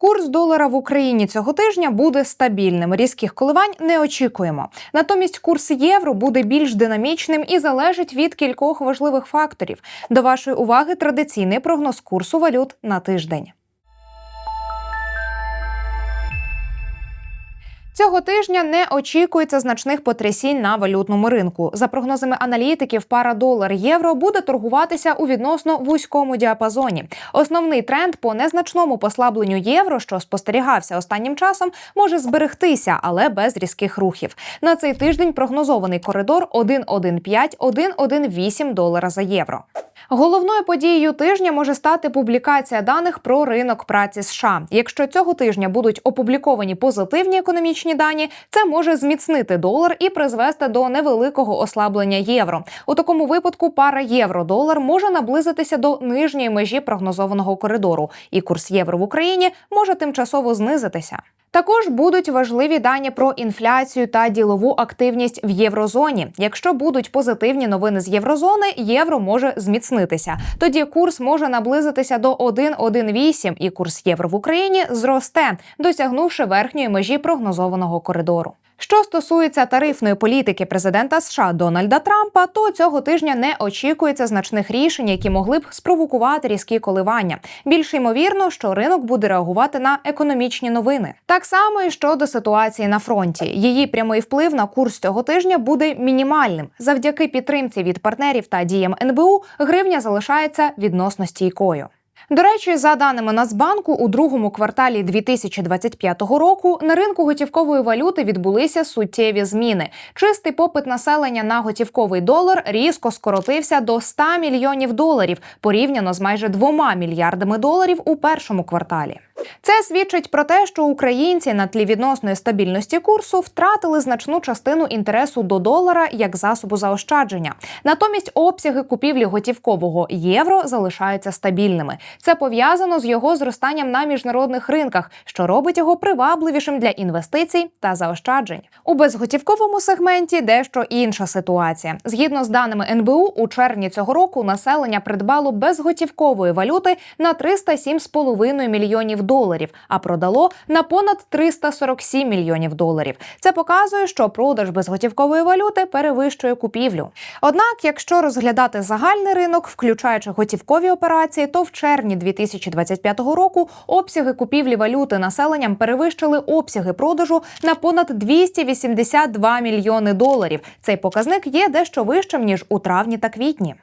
Курс долара в Україні цього тижня буде стабільним. Різких коливань не очікуємо. Натомість курс євро буде більш динамічним і залежить від кількох важливих факторів. До вашої уваги традиційний прогноз курсу валют на тиждень. Цього тижня не очікується значних потрясінь на валютному ринку. За прогнозами аналітиків, пара долар-євро буде торгуватися у відносно вузькому діапазоні. Основний тренд по незначному послабленню євро, що спостерігався останнім часом, може зберегтися, але без різких рухів. На цей тиждень прогнозований коридор 1,15-1,18 долара за євро. Головною подією тижня може стати публікація даних про ринок праці США. Якщо цього тижня будуть опубліковані позитивні економічні дані, це може зміцнити долар і призвести до невеликого ослаблення євро. У такому випадку пара євро-долар може наблизитися до нижньої межі прогнозованого коридору, і курс євро в Україні може тимчасово знизитися. Також будуть важливі дані про інфляцію та ділову активність в єврозоні. Якщо будуть позитивні новини з єврозони, євро може зміцнитися. Тоді курс може наблизитися до 1,18 і курс євро в Україні зросте, досягнувши верхньої межі прогнозованого коридору. Що стосується тарифної політики президента США Дональда Трампа, то цього тижня не очікується значних рішень, які могли б спровокувати різкі коливання. Більш ймовірно, що ринок буде реагувати на економічні новини. Так само і щодо ситуації на фронті. Її прямий вплив на курс цього тижня буде мінімальним. Завдяки підтримці від партнерів та діям НБУ гривня залишається відносно стійкою. До речі, за даними Нацбанку, у другому кварталі 2025 року на ринку готівкової валюти відбулися суттєві зміни. Чистий попит населення на готівковий долар різко скоротився до 100 мільйонів доларів порівняно з майже 2 мільярдами доларів у першому кварталі. Це свідчить про те, що українці на тлі відносної стабільності курсу втратили значну частину інтересу до долара як засобу заощадження. Натомість обсяги купівлі готівкового євро залишаються стабільними. Це пов'язано з його зростанням на міжнародних ринках, що робить його привабливішим для інвестицій та заощаджень. У безготівковому сегменті дещо інша ситуація. Згідно з даними НБУ, у червні цього року населення придбало безготівкової валюти на 307,5 мільйонів доларів, а продало на понад 347 мільйонів доларів. Це показує, що продаж безготівкової валюти перевищує купівлю. Однак, якщо розглядати загальний ринок, включаючи готівкові операції, то в червні 2025 року обсяги купівлі валюти населенням перевищили обсяги продажу на понад 282 мільйони доларів. Цей показник є дещо вищим ніж у травні та квітні.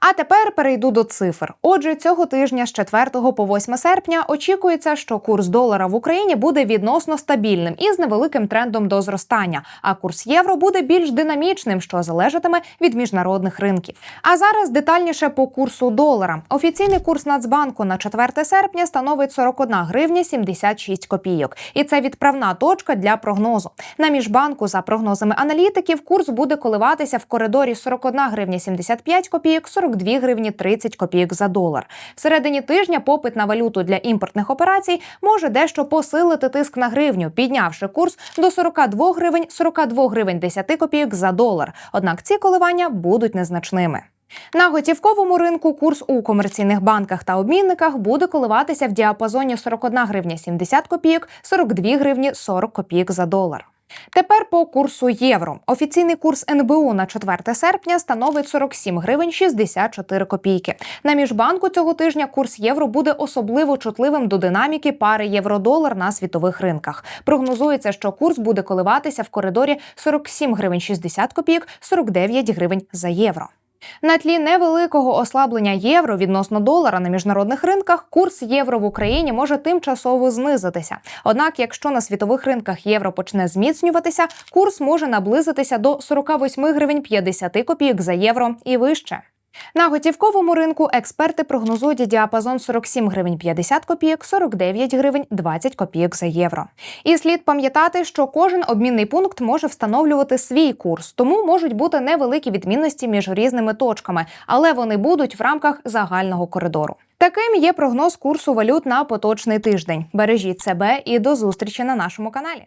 А тепер перейду до цифр. Отже, цього тижня з 4 по 8 серпня очікується, що курс долара в Україні буде відносно стабільним і з невеликим трендом до зростання. А курс євро буде більш динамічним, що залежатиме від міжнародних ринків. А зараз детальніше по курсу долара. Офіційний курс Нацбанку на 4 серпня становить 41 гривня 76 копійок. І це відправна точка для прогнозу. На міжбанку, за прогнозами аналітиків, курс буде коливатися в коридорі 41 гривня 75 копійок, 42 гривні 30 копійок за долар. Всередині тижня попит на валюту для імпортних операцій може дещо посилити тиск на гривню, піднявши курс до 42 гривень 42 гривень 10 копійок за долар. Однак ці коливання будуть незначними. На готівковому ринку курс у комерційних банках та обмінниках буде коливатися в діапазоні 41 гривня 70 копійок, 42 гривні 40 копійок за долар. Тепер по курсу євро. Офіційний курс НБУ на 4 серпня становить 47 гривень 64 копійки. На міжбанку цього тижня курс євро буде особливо чутливим до динаміки пари євро-долар на світових ринках. Прогнозується, що курс буде коливатися в коридорі 47 гривень 60 копійок, 49 гривень за євро. На тлі невеликого ослаблення євро відносно долара на міжнародних ринках курс євро в Україні може тимчасово знизитися. Однак, якщо на світових ринках євро почне зміцнюватися, курс може наблизитися до 48 гривень 50 копійок за євро і вище. На готівковому ринку експерти прогнозують діапазон 47 гривень 50 копійок, 49 гривень 20 копійок за євро. І слід пам'ятати, що кожен обмінний пункт може встановлювати свій курс, тому можуть бути невеликі відмінності між різними точками, але вони будуть в рамках загального коридору. Таким є прогноз курсу валют на поточний тиждень. Бережіть себе і до зустрічі на нашому каналі.